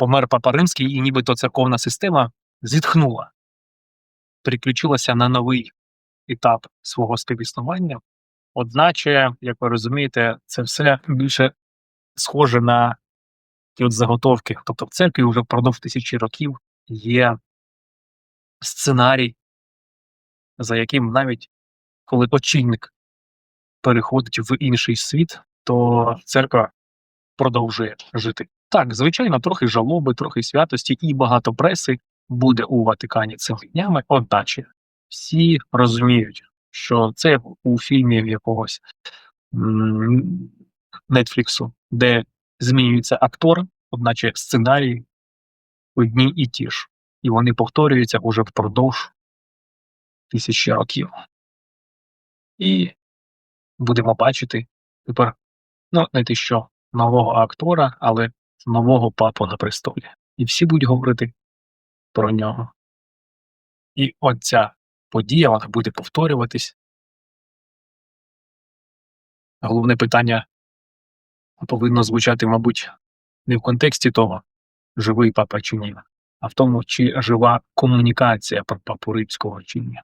помер Папа Римський, і нібито церковна система зітхнула, переключилася на новий етап свого співіснування. Одначе, як ви розумієте, це все більше схоже на ті от заготовки. Тобто в церкві вже впродовж тисячі років є сценарій, за яким навіть коли очільник переходить в інший світ, то церква продовжує жити. Так, звичайно, трохи жалоби, трохи святості і багато преси буде у Ватикані цими днями. Одначе всі розуміють, що це у фільмі якогось Нетфліксу, де змінюється актор, одначе сценарії одні і ті ж, і вони повторюються уже впродовж тисячі років. І будемо бачити тепер, ну, не те що нового актора, але нового папу на престолі. І всі будуть говорити про нього. І оця подія вона буде повторюватись. Головне питання повинно звучати, мабуть, не в контексті того, живий папа чи ні, а в тому, чи жива комунікація про папу римського чи ні.